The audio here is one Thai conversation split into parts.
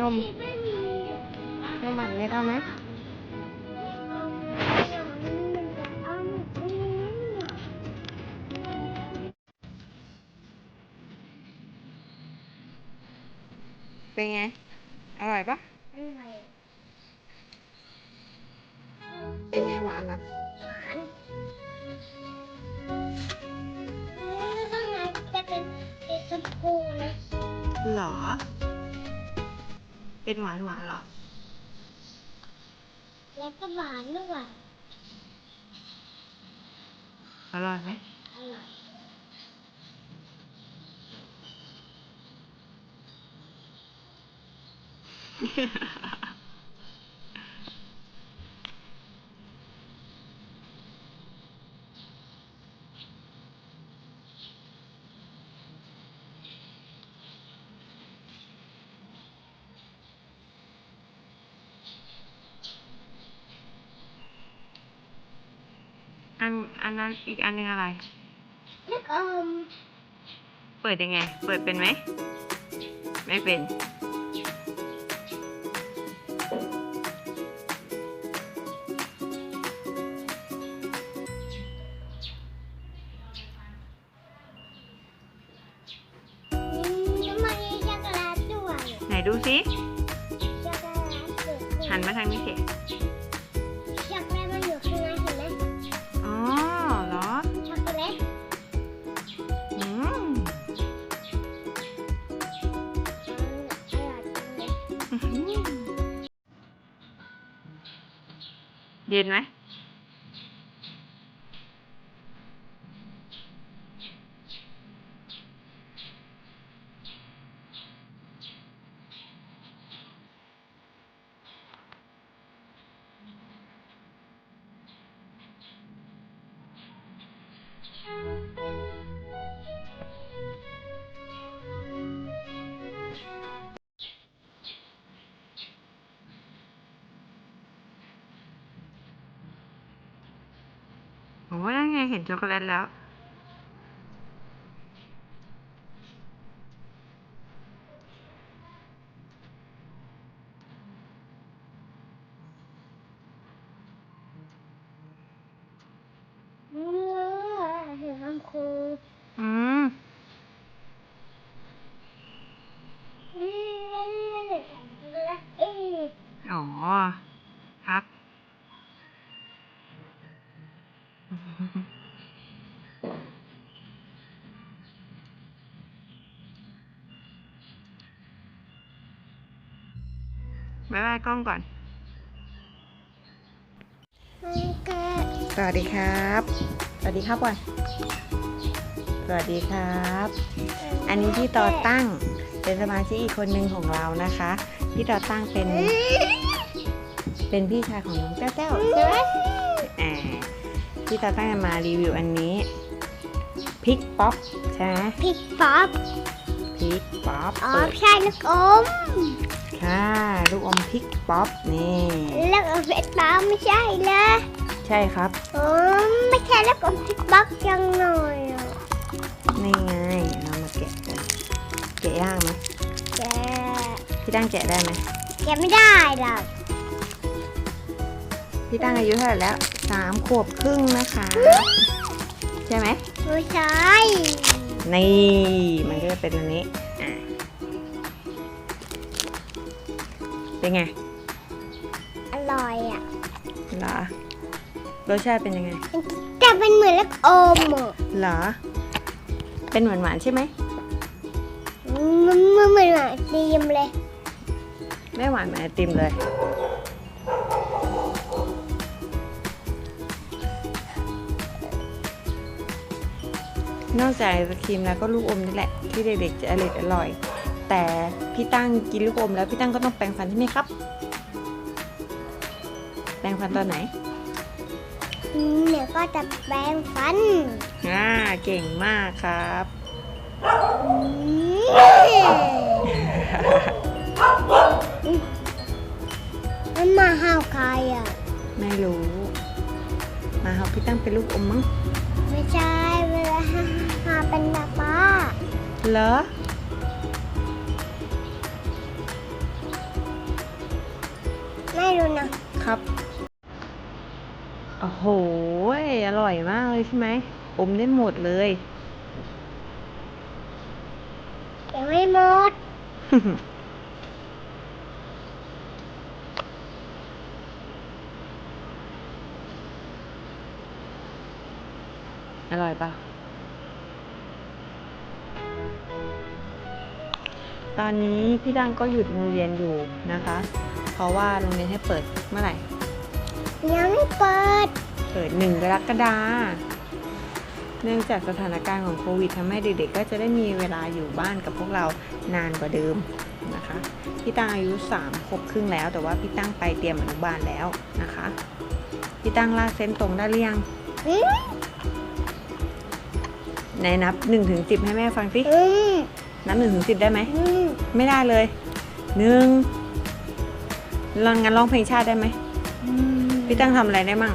นม นมหมันเล็กเอาไหมเป็นไง อร่อยปะเป็นไงหวานอะข้างในจะเป็นสีชมพูเลยหรอ เป็นหวานหวานๆเหรอ แล้วก็หวานด้วยอร่อยไหมอร่อยอั นอันนั้นอีกอันหนึงอะไรแล้วก็เปิดยังไง เปิดเป็นไหม ไม่เป็นอืมทำไมมีช็อกโกแลตด้วยไหนดูสิช็อกโกแลตเปิดหันมาทางนี้สิ เย็นไหม โอ้นั่นไงเห็นช็อกโกแลตแล้ว อืมเห็นมันคู อืม อืมเอ๊ะ อ๋อ ครับ บ๊ายบายกล้องก่อนมันก็สวัสดีครับ สวัสดีครับก่อน สวัสดีครับ อันนี้พี่ต่อตั้งเป็นสมาชิกอีกคนหนึ่งของเรานะคะ พี่ต่อตั้งเป็น เป็นพี่ชายของน้องแต้วแต้วใช่ไหมอ่าพี่ต่อตั้งจะมารีวิวอันนี้พริกป๊อปใช่ไหมพริกป๊อปพริกป๊อปอ๋อเปิดใช่ลูกอม ค่ะลูกอมพริกป๊อปนี่ลูกอมพริกป๊อปไม่ใช่เลยใช่ครับ อ๋อไม่ใช่ลูกอมพริกป๊อปจังหน่อยอะนี่ไงเรามาแกะกันแกะยากไหมแกพี่ตั้งแกะได้ไหมแกไม่ได้หรอกพี่ตั้งอายุเท่าไหร่แล้วสามขวบครึ่งนะคะ ใช่ไหมไม่ใช่นี่มันก็จะเป็นอันนี้ เป็นไงอร่อยอะเหรอรสชาติเป็นยังไงจะเป็นเหมือนลูกอมอะเหรอเป็นหวานหวานๆใช่ไหมมันมันเหมือนไอติมเลย ไม่หวานเหมือนไอติมเลยนอกจากไอศครีมแล้วก็ลูกอมนี่แหละ ที่เด็กๆจะอร่อยอร่อย แต่พี่ตั้งกินลูกอมแล้วพี่ตั้งก็ต้องแปรงฟันใช่ไหมครับ แปรงฟันตอนไหนเดี๋ยวก็จะแปรงฟันอ่าเก่งมากครับอืมมันมาห้าวใครอะ ไม่รู้ มาเอาพี่ตั้งเป็นลูกอมมั้ง ไม่ใช่เวลาหาเป็นป้าป้าเหรอ ไม่รู้นะครับ โอ้โห อร่อยมากเลยใช่ไหม อมได้หมดเลยยังไม่หมด อร่อยปะตอนนี้พี่ดังก็หยุดโรงเรียนอยู่นะคะ เขาว่าโรงเรียนให้เปิดเมื่อไหร่ ยังไม่เปิด เปิดหนึ่งกรกฎาเนื่องจากสถานการณ์ของโควิดทำให้เด็กๆ ก็จะได้มีเวลาอยู่บ้านกับพวกเรานานกว่าเดิมนะคะ พี่ตั้งอายุ3ขวบครึ่งแล้ว แต่ว่าพี่ตั้งไปเตรียมอนุบาลแล้วนะคะ พี่ตั้งลากเส้นตรงได้หรือยังในนับ1นถึงสิให้แม่ฟังสินับ1นถึงสิได้ไหม ไม่ได้เลย 1 รังงานร้องเพลงชาติได้ไหมพี่ตั้งทำอะไรได้มั่ง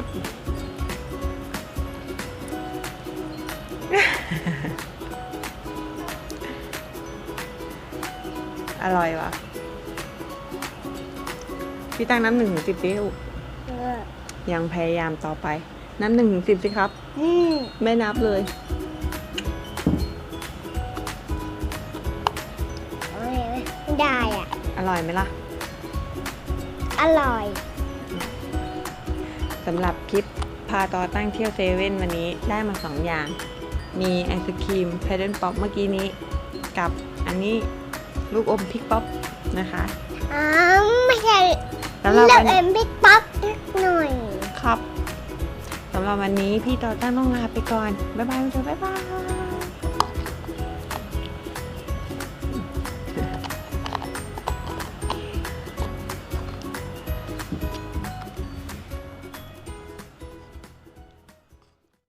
อร่อยวะพี่ตั้งน้ำหนึ่งถึงสิบสิลูยังพยายามต่อไป น้ำหนึ่งถึงสิบสิครับไม่นับเลยได้อะ อร่อยไหมล่ะ อร่อยสำหรับคลิปพาต่อตั้งเที่ยวเซเว่นวันนี้ได้มาสองอย่าง มีไอศครีมแพดเดิลป๊อปเมื่อกี้นี้ กับอันนี้ลูกอมพริกป๊อปนะคะ อ๋อไม่ใช่สำหรับเลือวักนเอ็มบิ๊กป๊อปนิดหน่อย ครับสำหรับวันนี้พี่ต่อตั้งต้องลาไปก่อน บ๊ายบายคุณผู้ชมบ๊ายบาย